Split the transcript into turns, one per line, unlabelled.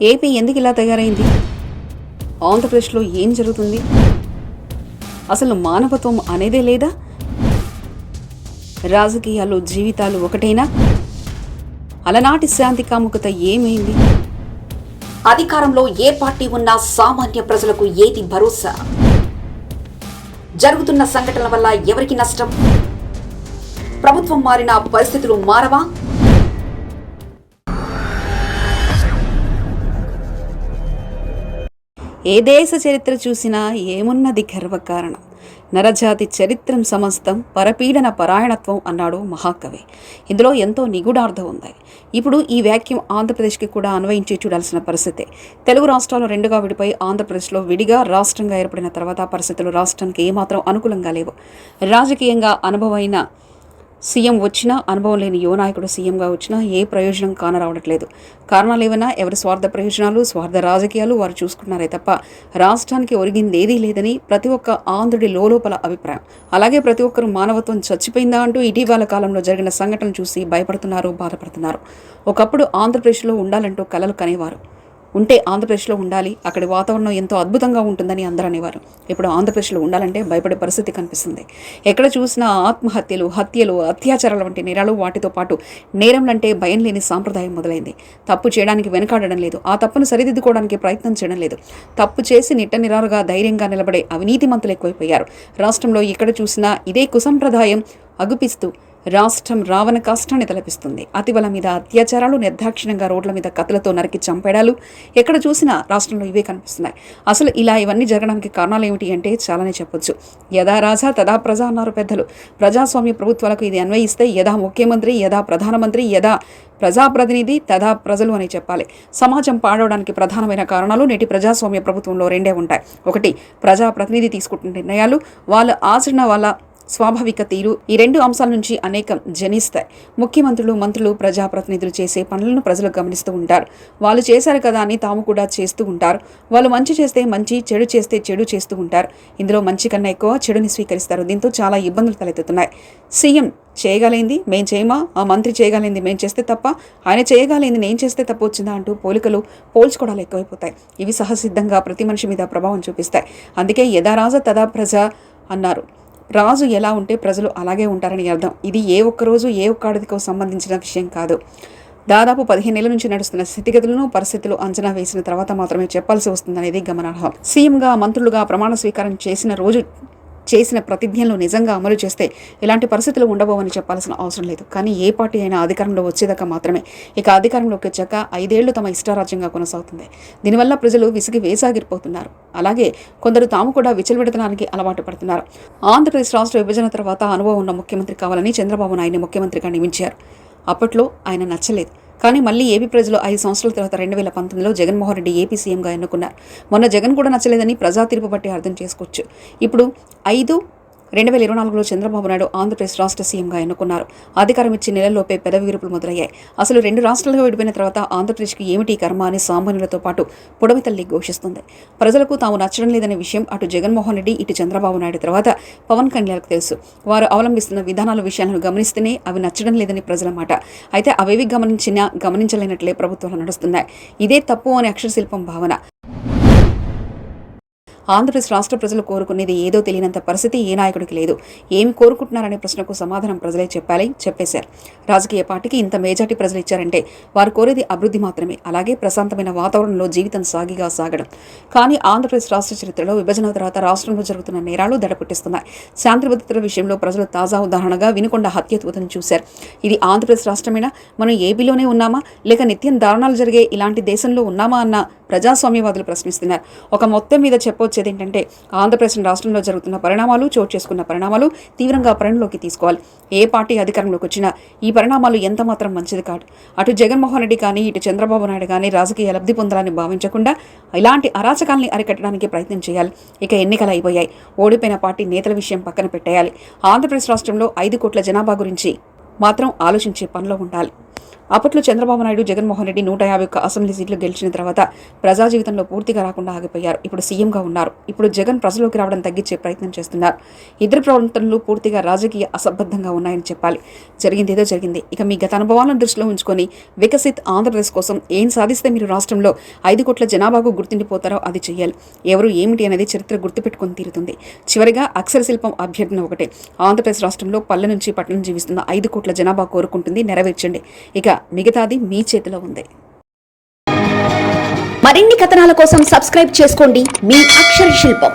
AP ఎందుకు ఇలా తయారైంది? ఆంధ్రప్రదేశ్లో ఏం జరుగుతుంది? అసలు మానవత్వం అనేదే లేదా? రాజకీయాలు జీవితాలు ఒకటేనా? అలనాటి శాంతి కాముకత ఏమైంది? అధికారంలో ఏ పార్టీ ఉన్నా సామాన్య ప్రజలకు ఏది భరోసా? జరుగుతున్న సంఘటనల వల్ల ఎవరికి నష్టం? ప్రభుత్వం మారిన పరిస్థితులు మారవా? ఏ దేశ చరిత్ర చూసినా ఏమున్నది గర్వకారణం? నరజాతి చరిత్రం సమస్తం పరపీడన పరాయణత్వం అన్నాడు మహాకవి. ఇందులో ఎంతో నిగూఢార్థం ఉంది. ఇప్పుడు ఈ వాక్యం ఆంధ్రప్రదేశ్కి కూడా అన్వయించి చూడాల్సిన పరిస్థితే తెలుగు రాష్ట్రాలు రెండుగా విడిపోయి ఆంధ్రప్రదేశ్లో విడిగా రాష్ట్రంగా ఏర్పడిన తర్వాత పరిస్థితులు రాష్ట్రానికి ఏమాత్రం అనుకూలంగా లేవు. రాజకీయంగా అనుభవమైన సీఎం వచ్చినా అనుభవం లేని యువ నాయకుడు సీఎంగా వచ్చినా ఏ ప్రయోజనం కానరావట్లేదు. కారణాలు ఏమైనా ఎవరి స్వార్థ ప్రయోజనాలు స్వార్థ రాజకీయాలు వారు చూసుకున్నారే తప్ప రాష్ట్రానికి ఒరిగింది ఏదీ లేదని ప్రతి ఒక్క ఆంధ్రుడి లోపల అభిప్రాయం. అలాగే ప్రతి ఒక్కరు మానవత్వం చచ్చిపోయిందా అంటూ ఇటీవల కాలంలో జరిగిన సంఘటనలు చూసి భయపడుతున్నారు బాధపడుతున్నారు. ఒకప్పుడు ఆంధ్రప్రదేశ్లో ఉండాలంటూ కలలు కనేవారు. ఉంటే ఆంధ్రప్రదేశ్లో ఉండాలి. అక్కడి వాతావరణం ఎంతో అద్భుతంగా ఉంటుందని అందరూ అనేవారు. ఇప్పుడు ఆంధ్రప్రదేశ్లో ఉండాలంటే భయపడే పరిస్థితి కనిపిస్తుంది. ఎక్కడ చూసినా ఆత్మహత్యలు హత్యలు అత్యాచారాల వంటి నేరాలు వాటితో పాటు నేరంలంటే భయం లేని సాంప్రదాయం మొదలైంది. తప్పు చేయడానికి వెనకాడడం లేదు. ఆ తప్పును సరిదిద్దుకోవడానికి ప్రయత్నం చేయడం లేదు. తప్పు చేసి నిట్ట నిరారుగా ధైర్యంగా నిలబడే అవినీతి మంతులు ఎక్కువైపోయారు. రాష్ట్రంలో ఎక్కడ చూసినా ఇదే కుసంప్రదాయం అగుపిస్తూ రాష్ట్రం రావణ కష్టాన్ని తలపిస్తుంది. అతివల మీద అత్యాచారాలు నిర్దాక్షిణ్యంగా రోడ్ల మీద కత్తులతో నరికి చంపేడాలు ఎక్కడ చూసినా రాష్ట్రంలో ఇవే కనిపిస్తున్నాయి. అసలు ఇలా ఇవన్నీ జరగడానికి కారణాలు ఏమిటి అంటే చాలానే చెప్పొచ్చు. యథా రాజా తదా ప్రజ అన్నారు పెద్దలు. ప్రజాస్వామ్య ప్రభుత్వాలకు ఇది అన్వయిస్తే యథా ముఖ్యమంత్రి యథా ప్రధానమంత్రి యథా ప్రజాప్రతినిధి తదా ప్రజలు అని చెప్పాలి. సమాజం పాడవడానికి ప్రధానమైన కారణాలు నేటి ప్రజాస్వామ్య ప్రభుత్వంలో రెండే ఉంటాయి. ఒకటి ప్రజాప్రతినిధి తీసుకుంటున్న నిర్ణయాలు. వాళ్ళ ఆచరణ వాళ్ళ స్వాభావిక తీరు. ఈ రెండు అంశాల నుంచి అనేకం జనిస్తాయి. ముఖ్యమంత్రులు మంత్రులు ప్రజాప్రతినిధులు చేసే పనులను ప్రజలు గమనిస్తూ ఉంటారు. వాళ్ళు చేశారు కదా అని తాము కూడా చేస్తూ ఉంటారు. వాళ్ళు మంచి చేస్తే మంచి చెడు చేస్తే చెడు చేస్తూ ఉంటారు. ఇందులో మంచి కన్నా ఎక్కువ చెడుని స్వీకరిస్తారు. దీంతో చాలా ఇబ్బందులు తలెత్తుతున్నాయి. సీఎం చేయగలిగింది మేం చేయమా? ఆ మంత్రి చేయగలిగింది మేం చేస్తే తప్ప? ఆయన చేయగలిగింది నేను చేస్తే తప్పు వచ్చిందా అంటూ పోలికలు పోల్చుకోవడాలు ఎక్కువైపోతాయి. ఇవి సహసిద్ధంగా ప్రతి మనిషి మీద ప్రభావం చూపిస్తాయి. అందుకే యథారాజ తదా ప్రజ అన్నారు. రాజు ఎలా ఉంటే ప్రజలు అలాగే ఉంటారని అర్థం. ఇది ఏ ఒక్క రోజు ఏ ఒక్క ఆడదికో సంబంధించిన విషయం కాదు. దాదాపు పదిహేను నెలల నుంచి నడుస్తున్న స్థితిగతులను పరిస్థితులు అంచనా వేసిన తర్వాత మాత్రమే చెప్పాల్సి వస్తుందనేది గమనార్హం. సీఎంగా మంత్రులుగా ప్రమాణ స్వీకారం చేసిన రోజు చేసిన ప్రతిజ్ఞలు నిజంగా అమలు చేస్తే ఇలాంటి పరిస్థితులు ఉండబోవని చెప్పాల్సిన అవసరం లేదు. కానీ ఏ పార్టీ అయినా అధికారంలో వచ్చేదాకా మాత్రమే. ఇక అధికారంలోకి వచ్చాక ఐదేళ్ళు తమ ఇష్టారాజ్యంగా కొనసాగుతుంది. దీనివల్ల ప్రజలు విసిగి వేసాగిరిపోతున్నారు. అలాగే కొందరు తాము కూడా విచలవిడతనానికి అలవాటు పడుతున్నారు. ఆంధ్రప్రదేశ్ రాష్ట్ర విభజన తర్వాత అనుభవం ఉన్న ముఖ్యమంత్రి కావాలని చంద్రబాబు నాయుడిని ముఖ్యమంత్రిగా నియమించారు. అప్పట్లో ఆయన నచ్చలేదు. కానీ మళ్ళీ ఏపీ ప్రజలు ఐదు సంవత్సరాల తర్వాత రెండు వేల పంతొమ్మిదిలో జగన్మోహన్ రెడ్డి ఏపీ సీఎంగా ఎన్నుకున్నారు. మొన్న జగన్ కూడా నచ్చలేదని ప్రజా తీర్పు బట్టి అర్థం చేసుకోవచ్చు. ఇప్పుడు ఐదు రెండు వేల ఇరవై నాలుగులో చంద్రబాబు నాయుడు ఆంధ్రప్రదేశ్ రాష్ట్ర సీఎంగా ఎన్నుకున్నారు. అధికారం ఇచ్చి నెలల్లోపే పెదవి విరుపులు మొదలయ్యాయి. అసలు రెండు రాష్ట్రాలుగా విడిపోయిన తర్వాత ఆంధ్రప్రదేశ్కి ఏమిటి కర్మ అని సామాన్యులతో పాటు పొడవి తల్లి ఘోషిస్తుంది. ప్రజలకు తాము నచ్చడం లేదనే విషయం అటు జగన్మోహన్ రెడ్డి ఇటు చంద్రబాబు నాయుడు తర్వాత పవన్ కళ్యాణ్కు తెలుసు. వారు అవలంబిస్తున్న విధానాల విషయాలను గమనిస్తేనే అవి నచ్చడం లేదని ప్రజల మాట. అయితే అవేవి గమనించినా గమనించలేనట్లే ప్రభుత్వాలు నడుస్తున్నాయి. ఇదే తప్పు అనే అక్షరశిల్పం భావన. ఆంధ్రప్రదేశ్ రాష్ట్ర ప్రజలు కోరుకునేది ఏదో తెలియనంత పరిస్థితి ఏ నాయకుడికి లేదు. ఏమి కోరుకుంటున్నారనే ప్రశ్నకు సమాధానం ప్రజలే చెప్పాలి చెప్పేశారు. రాజకీయ పార్టీకి ఇంత మేజార్టీ ప్రజలు ఇచ్చారంటే వారు కోరేది అభివృద్ధి మాత్రమే. అలాగే ప్రశాంతమైన వాతావరణంలో జీవితం సాగిగా సాగడం. కానీ ఆంధ్రప్రదేశ్ రాష్ట్ర చరిత్రలో విభజన తర్వాత రాష్ట్రంలో జరుగుతున్న నేరాలు దడపుట్టిస్తున్నాయి. శాంతి భద్రతల విషయంలో ప్రజలు తాజా ఉదాహరణగా వినుకొండ హత్యత్వతను చూశారు. ఇది ఆంధ్రప్రదేశ్ రాష్ట్రమేనా? మనం ఏపీలోనే ఉన్నామా? లేక నిత్యం దారుణాలు జరిగే ఇలాంటి దేశంలో ఉన్నామా అన్న ప్రజాస్వామ్యవాదులు ప్రశ్నిస్తున్నారు. ఒక మొత్తం మీద చెప్పొచ్చేది ఏంటంటే ఆంధ్రప్రదేశ్ రాష్ట్రంలో జరుగుతున్న పరిణామాలు చోటు చేసుకున్న పరిణామాలు తీవ్రంగా పరిణలోకి తీసుకోవాలి. ఏ పార్టీ అధికారంలోకి వచ్చినా ఈ పరిణామాలు ఎంత మాత్రం మంచిది కాదు. అటు జగన్మోహన్ రెడ్డి కానీ ఇటు చంద్రబాబు నాయుడు కానీ రాజకీయ లబ్ధి పొందాలని భావించకుండా ఇలాంటి అరాచకాల్ని అరికట్టడానికి ప్రయత్నం చేయాలి. ఇక ఎన్నికలు అయిపోయాయి. ఓడిపోయిన పార్టీ నేతల విషయం పక్కన పెట్టేయాలి. ఆంధ్రప్రదేశ్ రాష్ట్రంలో ఐదు కోట్ల జనాభా గురించి మాత్రం ఆలోచించే పనిలో ఉండాలి. అప్పట్లో చంద్రబాబు నాయుడు జగన్మోహన్ రెడ్డి నూట యాభై ఒక్క అసెంబ్లీ సీట్లు గెలిచిన తర్వాత ప్రజా జీవితంలో పూర్తిగా రాకుండా ఆగిపోయారు. ఇప్పుడు సీఎంగా ఉన్నారు. ఇప్పుడు జగన్ ప్రజలోకి రావడం తగ్గించే ప్రయత్నం చేస్తున్నారు. ఇద్దరు ప్రవర్తనలు పూర్తిగా రాజకీయ అసంబద్ధంగా ఉన్నాయని చెప్పాలి. జరిగింది ఏదో జరిగింది. ఇక మీ గత అనుభవాలను దృష్టిలో ఉంచుకొని వికసిత్ ఆంధ్రప్రదేశ్ కోసం ఏం సాధిస్తే మీరు రాష్ట్రంలో ఐదు కోట్ల జనాభాకు గుర్తుండిపోతారో అది చేయాలి ఎవరు ఏమిటి అనేది చరిత్ర గుర్తుపెట్టుకొని తీరుతుంది. చివరిగా అక్షర శిల్పం అభ్యర్థన ఒకటే. ఆంధ్రప్రదేశ్ రాష్ట్రంలో పల్లె నుంచి పట్టణం జీవిస్తున్న ఐదు కోట్ల జనాభా కోరుకుంటుంది. నెరవేర్చండి. ఇక మిగతాది మీ చేతిలో ఉంది.
మరిన్ని కథనాల కోసం సబ్స్క్రైబ్ చేసుకోండి. మీ అక్షర శిల్పం.